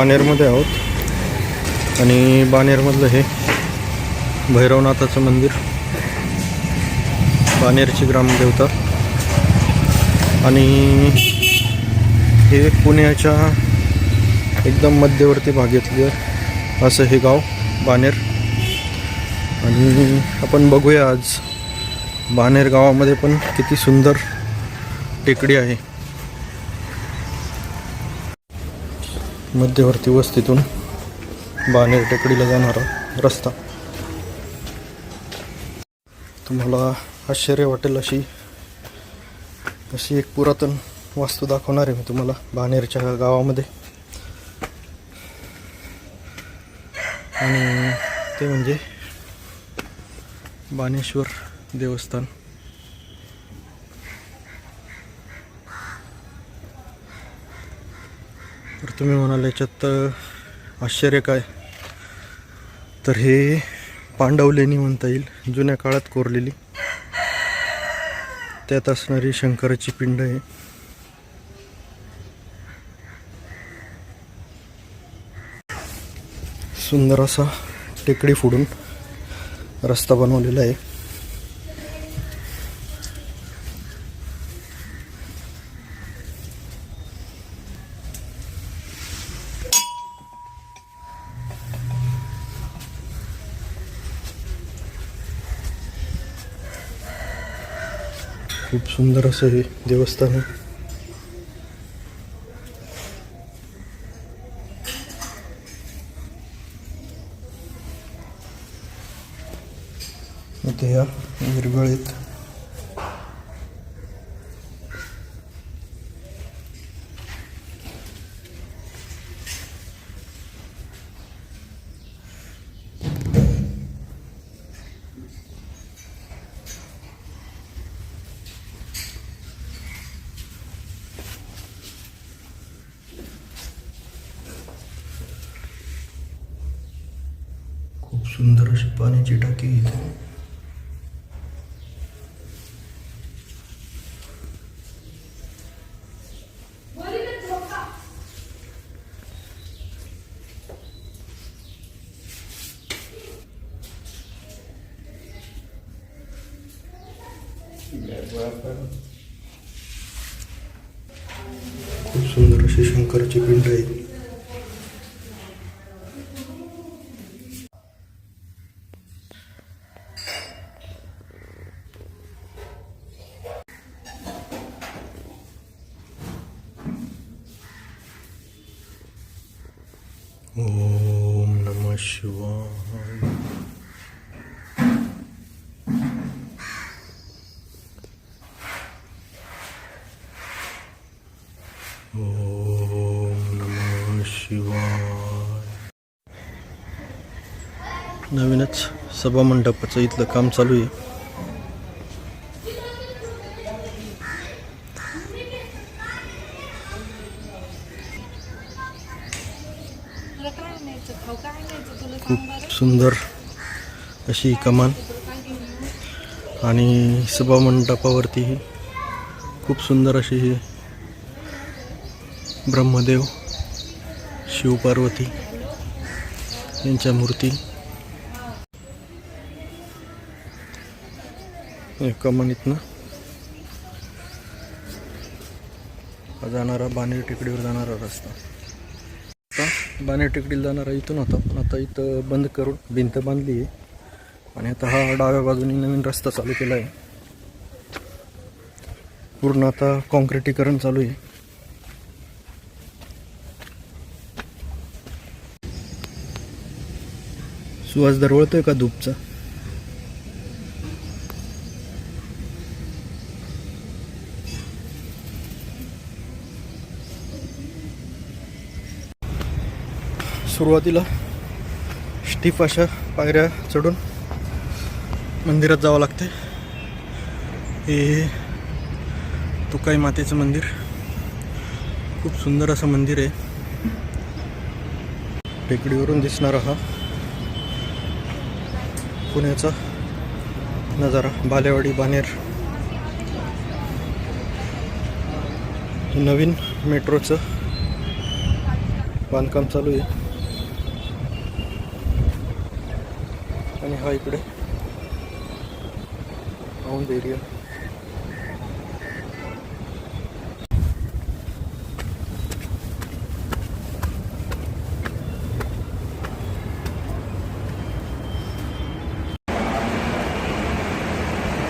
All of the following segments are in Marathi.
बानेरमध्ये आहोत. आणि बानेरमधलं हे भैरवनाथाचं मंदिर. बानेरची ग्रामदेवता. आणि हे पुण्याच्या एकदम मध्यवर्ती भागातलं असं हे गाव बानेर. आणि आपण बघूया आज बानेर गावामध्ये पण किती सुंदर टेकडी आहे. मध्यवर्ती वस्तीतून बानेर टेकडीला जाणारा रस्ता. तुम्हाला आश्चर्य वाटेल अशी अशी एक पुरातन वास्तू दाखवणार आहे मी तुम्हाला बानेरच्या गावामध्ये. आणि ते म्हणजे बाणेश्वर देवस्थान. तर तुम्ही म्हणाल याच्यात आश्चर्य काय? तर हे पांडवलेणी म्हणता येईल जुन्या काळात कोरलेली. त्यात असणारी शंकराची पिंड आहे. सुंदर असा टेकडी फोडून रस्ता बनवलेला आहे. खूप सुंदर असं हे देवस्थान आहे इथे या विरगळीत खूप सुंदर अशी पाण्याची शिवाय ओम नमः शिवाय नवीनच सभा मंडपाचं इथलं काम चालू आहे. सुंदर अशी कमान आणि सभा मंडपावरतीही खूप सुंदर अशी ही ब्रह्मदेव शिवपार्वती यांच्या मूर्ती. कमानीतनं हा जाणारा बानेर टेकडीवर जाणारा रस्ता. आता टेकडीला जाणारा इथून होता. पण आता इथं बंद करून भिंत बांधली आहे. आणि आता हा डाव्या बाजूने नवीन रस्ता चालू केला आहे. पूर्ण आता कॉन्क्रिटीकरण चालू आहे. सुवास दरवळतोय का धूपचा? सुरुवातीला स्टीफ अशा पायऱ्या चढून मंदिरात जावं लागते हे तुकाई मातेचं मंदिर. खूप सुंदर असं मंदिर आहे. टेकडीवरून दिसणारा हा पुण्याचा नजारा बालेवाडी बानेर. नवीन मेट्रोचं बांधकाम चालू आहे. हा इकडे. औंध एरिया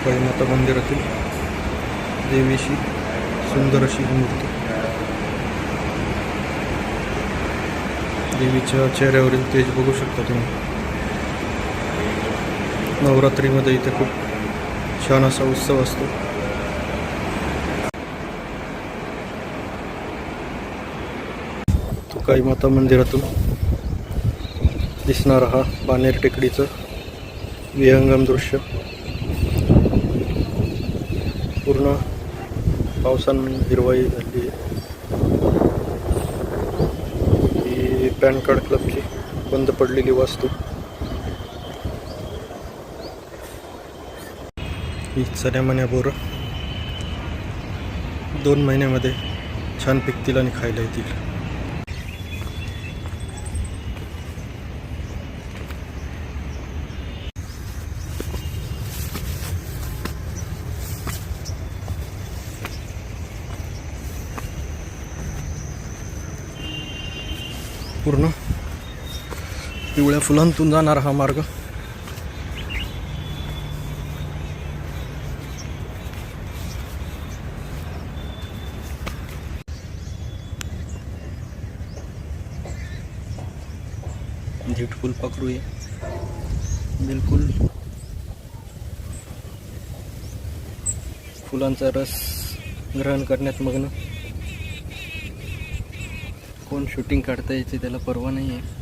काळी माता मंदिरातील देवीशी सुंदर अशी मूर्ती. देवीच्या चेहऱ्यावरील तेज बघू शकता तुम्ही. नवरात्रीमध्ये इथे खूप छान असा उत्सव असतो. तुकाई माता मंदिरातून दिसणारा हा बानेर टेकडीचं विहंगम दृश्य. पूर्ण पावसानं हिरवाई झाली ही पॅन कार्ड क्लबची बंद पडलेली वास्तू. ही चण्यामण्या बोरं दोन महिन्यामध्ये छान पिकतील आणि खायला येतील. पूर्ण पिवळ्या फुलांतून जाणारा हा मार्ग. फुलपाखरू आहे बिलकुल। फुलांचा रस ग्रहण करण्यात मग्न। कोण शूटिंग काढता यायची त्याला परवा नाही आहे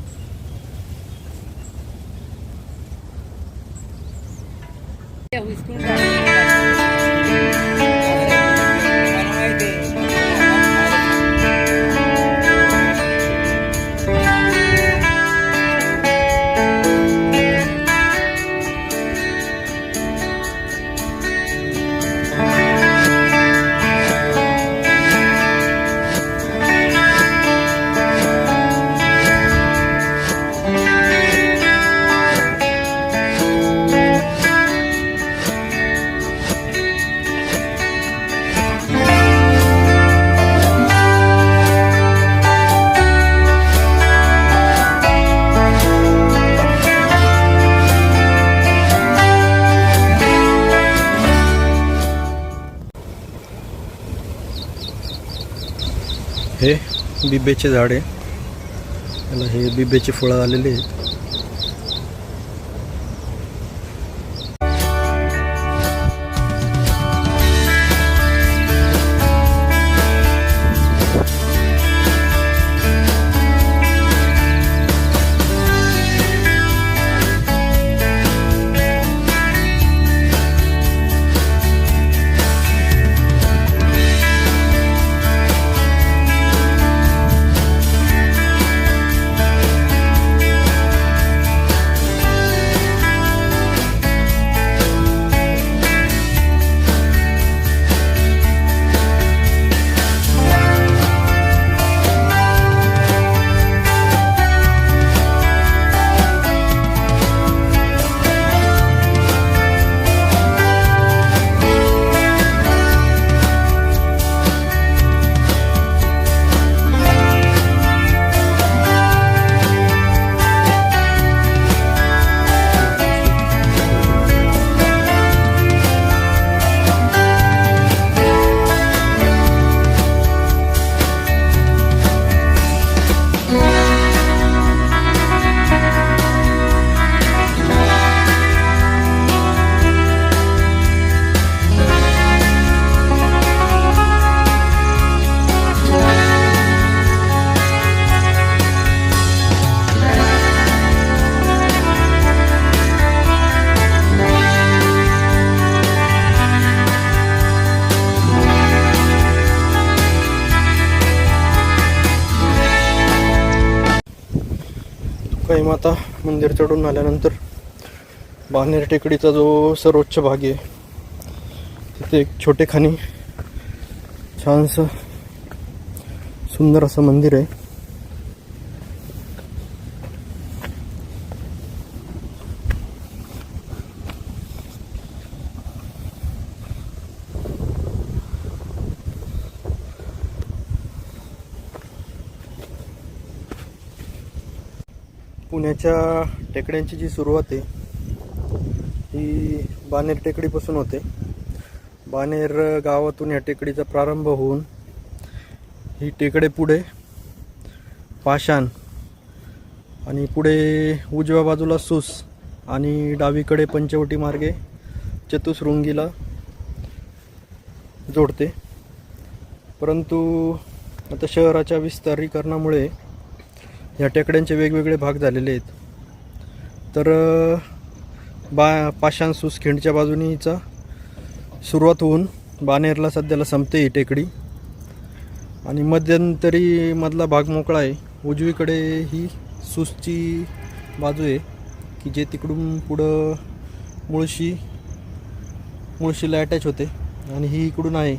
हे बिब्याचे झाड आहे. त्याला हे बिब्याची फळं आलेली आहेत. माता मंदिर चढून आल्यानंतर बानेर टेकडीचा जो सर्वोच्च भाग आहे तिथे एक छोटे खानी छानसं सुंदर असं मंदिर आहे. पुण्याच्या टेकड्यांची जी सुरुवात आहे ती बानेर टेकडीपासून होते. बानेर गावातून या टेकडीचा प्रारंभ होऊन ही टेकडे पुढे पाषाण आणि पुढे उजव्या बाजूला सूस आणि डावीकडे पंचवटी मार्गे चतुसृंगीला जोडते. परंतु आता शहराच्या विस्तारीकरणामुळे या टेकड्यांचे वेगवेगळे भाग झालेले आहेत. तर बा पाषाण सुसखिंडच्या बाजूनीचा सुरुवात होऊन बानेरला सध्याला संपते ही टेकडी. आणि मध्यंतरी मधला भाग मोकळा आहे. उजवीकडे ही सुसची बाजू आहे की जे तिकडून पुढं मुळशी मुळशीला अटॅच होते. आणि ही इकडून आहे.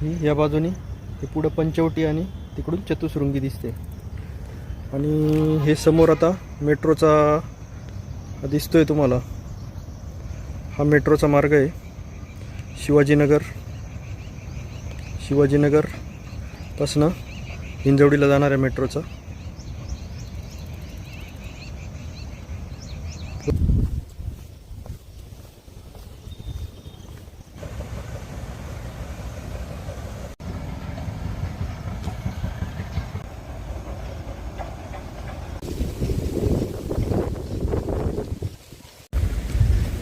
ही या बाजूनी हे पुढं पंचवटी आणि तिकडून चतुसृंगी दिसते. आणि हे समोर आता मेट्रोचा दिसतोय तुम्हाला. हा मेट्रोचा मार्ग आहे. शिवाजीनगर. शिवाजीनगर पासनं हिंजवडीला जाणाऱ्या मेट्रोचा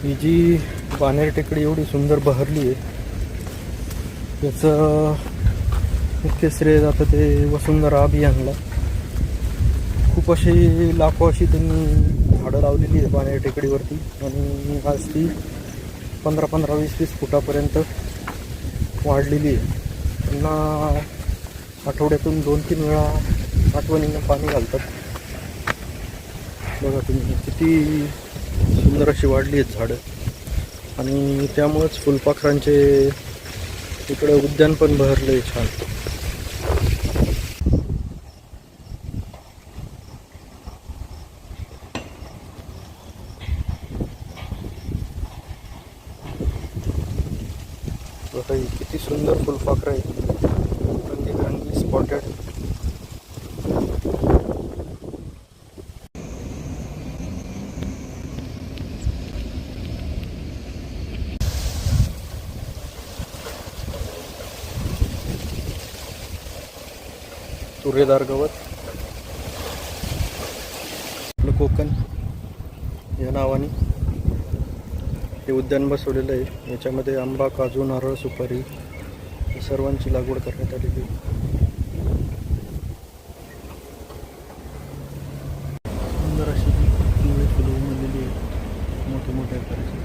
ही जी पानेर टेकडी एवढी सुंदर बहरली आहे. याचं मुख्य श्रेय जातं ते वसुंधरा अभियानला. खूप अशी लाखो अशी त्यांनी झाडं लावलेली आहे पानेर टेकडीवरती. आणि आज ती पंधरा पंधरा वीस वीस फुटापर्यंत वाढलेली आहे. त्यांना आठवड्यातून दोन तीन वेळा आठवणीनं पाणी घालतात. बघा तुम्ही किती सुंदर अशी वाढली आहेत झाडं. आणि त्यामुळंच फुलपाखरांचे इकडं उद्यान पण बहरले छान बघा ही किती सुंदर फुलपाखरं आहे रंगीबेरंगी स्पॉटेड तुरेदार गवत. आपलं कोकण या नावाने हे उद्यान बसवलेलं आहे. याच्यामध्ये आंबा काजू नारळ सुपारी सर्वांची लागवड करण्यात आलेली आहे सुंदर अशी पिवळी फुलं उमललेली आहे मोठे मोठ्या आकाराची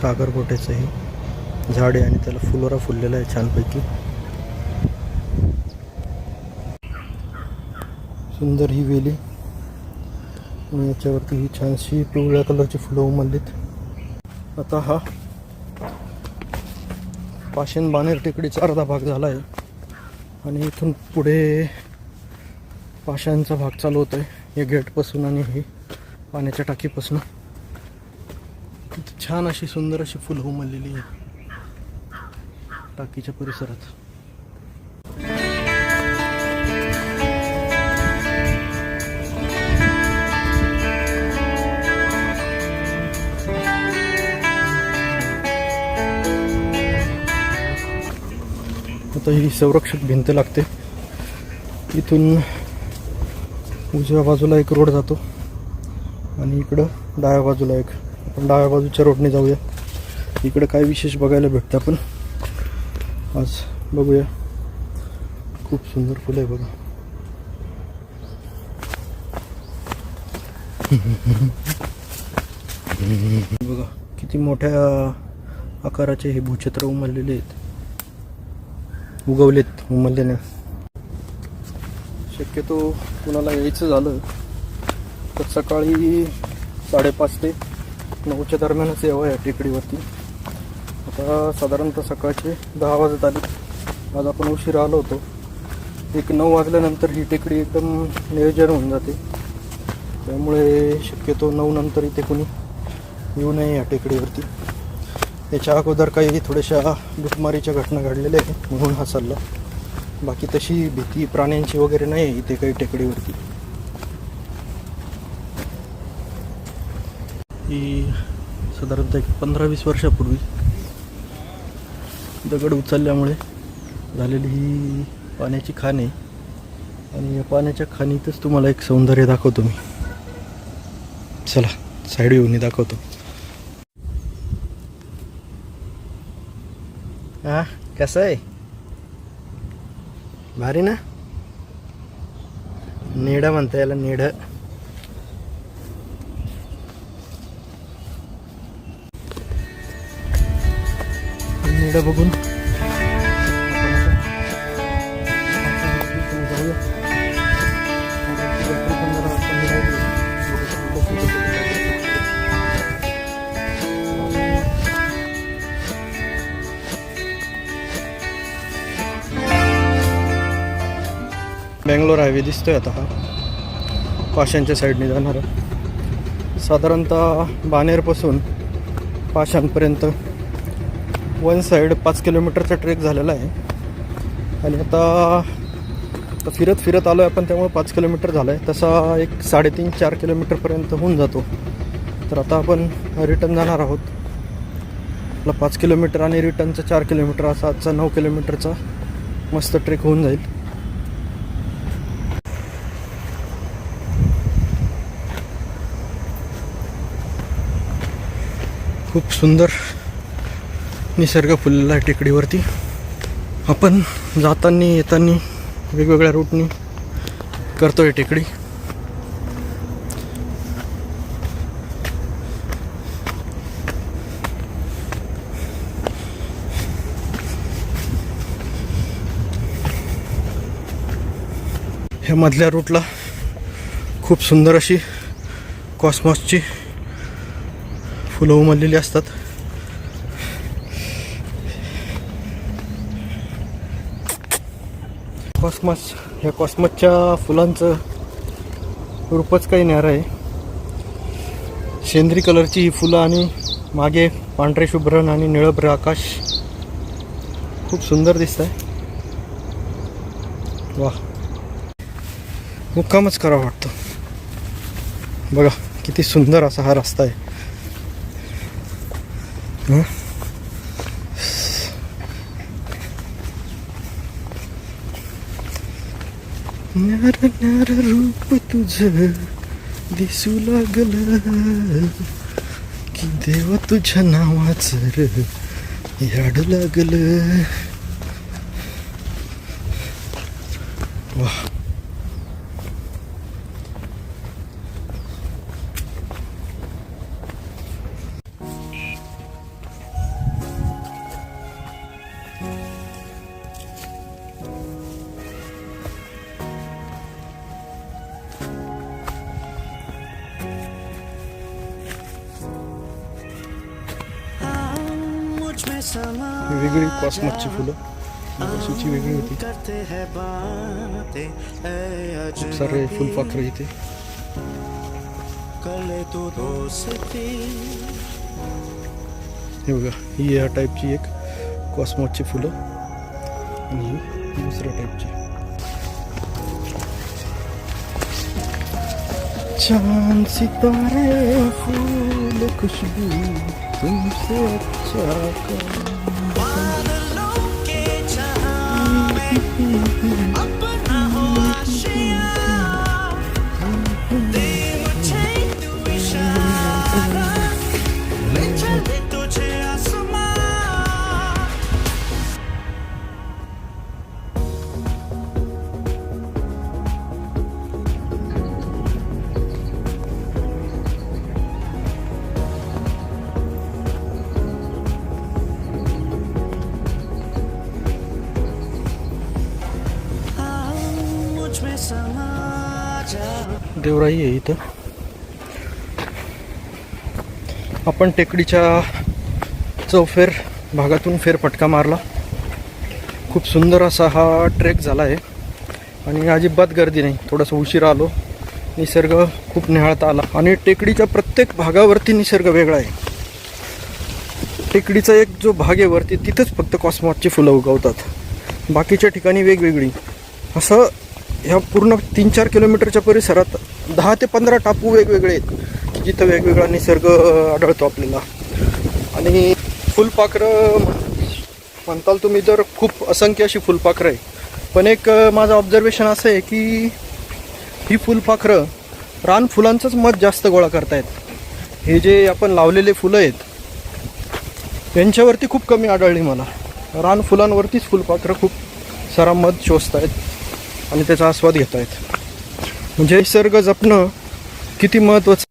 सागरगोट्याचं हे झाड आहे आणि त्याला फुलोरा फुललेला आहे छानपैकी. सुंदर ही वेली. आणि याच्यावरती ही छानशी पिवळ्या कलरची फुलं उमललीत. आता हा पाषाण बानेर टेकडीचा अर्धा भाग झाला आहे आणि इथून पुढे पाषाणचा भाग चालू होतो आहे या गेटपासून आणि हे पाण्याच्या टाकीपासून. छान अशी सुंदर अशी फुलं उमललेली आहे टाकीच्या परिसरात. आता ही संरक्षक भिंत लागते. इथून उजव्या बाजूला एक रोड जातो आणि इकडं डाव्या बाजूला एक आपण डाव्या बाजूच्या रोडने जाऊया. इकडं काय विशेष बघायला भेटतं आपण? आज बघूया. खूप सुंदर फुलं आहे बघा. बघा किती मोठ्या आकाराचे हे भूछत्र उमललेले आहेत. उगवलेत उमलल्याने. शक्यतो कुणाला यायचं झालं तर सकाळी साडेपाच ते नऊच्या दरम्यानच यावं या टेकडीवरती. आता साधारणतः सकाळचे दहा वाजत आले. आज आपण उशिरा आलो होतो. एक नऊ वाजल्यानंतर ही टेकडी एकदम नियोजन होऊन जाते. त्यामुळे शक्यतो नऊ नंतर इथे कोणी येऊ नये या टेकडीवरती. याच्या अगोदर काही थोड्याशा लुटमारीच्या घटना घडलेल्या आहेत म्हणून हा सल्ला. बाकी तशी भीती प्राण्यांची वगैरे नाही आहे इथे काही टेकडीवरती. ही साधारणतः एक पंधरा वीस वर्षापूर्वी दगड उचलल्यामुळे झालेली ही पाण्याची खाण. आहे आणि या पाण्याच्या खाणीतच तुम्हाला एक सौंदर्य दाखवतो मी. चला साईड येऊन दाखवतो. हा कसं आहे? भारी ना? नेडं म्हणता याला नेडं. नेडं बघून. बेंगलोर हायवे दिसतोय आता हा. पाशांच्या साईडने जाणारा. साधारणतः बानेरपासून पाशांपर्यंत वन साईड पाच किलोमीटरचा ट्रेक झालेला आहे. आणि आता आता फिरत फिरत आलो आहे आपण त्यामुळे पाच किलोमीटर झाला आहे तसा एक साडेतीन चार किलोमीटरपर्यंत होऊन जातो. तर आता आपण रिटर्न जाणार आहोत. आपला पाच किलोमीटर आणि रिटर्नचा चार किलोमीटर असा आजचा नऊ किलोमीटरचा मस्त ट्रेक होऊन जाईल. खूप सुंदर निसर्ग फुललेला आहे टेकडीवरती. आपण जाताना येताना वेगवेगळ्या रूटनी करतोय टेकडी. ह्या मधल्या रूटला खूप सुंदर अशी कॉस्मॉसची फुलं उमललेली असतात. कॉस्मस ह्या कॉस्मसच्या फुलांचं रूपच काही न्यार आहे सेंद्री कलरची ही फुलं आणि मागे पांढरे शुभ्रण आणि निळभ्र आकाश खूप सुंदर दिसत आहे वा मुक्कामच करावा वाटतं. बघा किती सुंदर असा हा रस्ता आहे. नार न्यार रूप तुझ दिसू लागलं की देवा तुझ्या नावाचं याड लागलं. वा वेगळी फुलं. कॉस्मसची वेगळी होती. खूप सारे फुलपाखरं इथे. हे बघा ही या टाईपची एक कॉस्मॉटची फुलं. आणि ही दुसऱ्या टाईपची चांद सितारे फूल खुशबू तुमसे अच्छा Up देवराई आहे इथं. आपण टेकडीच्या चौफेर भागातून फेरफटका मारला. खूप सुंदर असा हा ट्रेक झाला आहे आणि अजिबात गर्दी नाही. थोडंसं उशीर आलो. निसर्ग खूप निहाळता आला. आणि टेकडीच्या प्रत्येक भागावरती निसर्ग वेगळा आहे. टेकडीचा एक जो भाग आहे वरती तिथंच फक्त कॉस्मॉटची फुलं उगवतात. बाकीच्या ठिकाणी वेगवेगळी. असं ह्या पूर्ण तीन चार किलोमीटरच्या परिसरात दहा ते पंधरा टापू वेगवेगळे आहेत की जिथं वेगवेगळा निसर्ग आढळतो आपल्याला. आणि फुलपाखरं म्हणताल तुम्ही तर खूप असंख्य अशी फुलपाखरं आहे पण एक माझं ऑब्झर्वेशन असं आहे की ही फुलपाखरं रान फुलांचंच मध जास्त गोळा करतायत. हे जे आपण लावलेले फुलं आहेत यांच्यावरती खूप कमी आढळली मला. रान फुलांवरतीच फुलपाखरं खूप सारा मध शोषतायत. आणि त्याचा आस्वाद घेतायत. म्हणजे निसर्ग जपणं किती महत्त्वाचं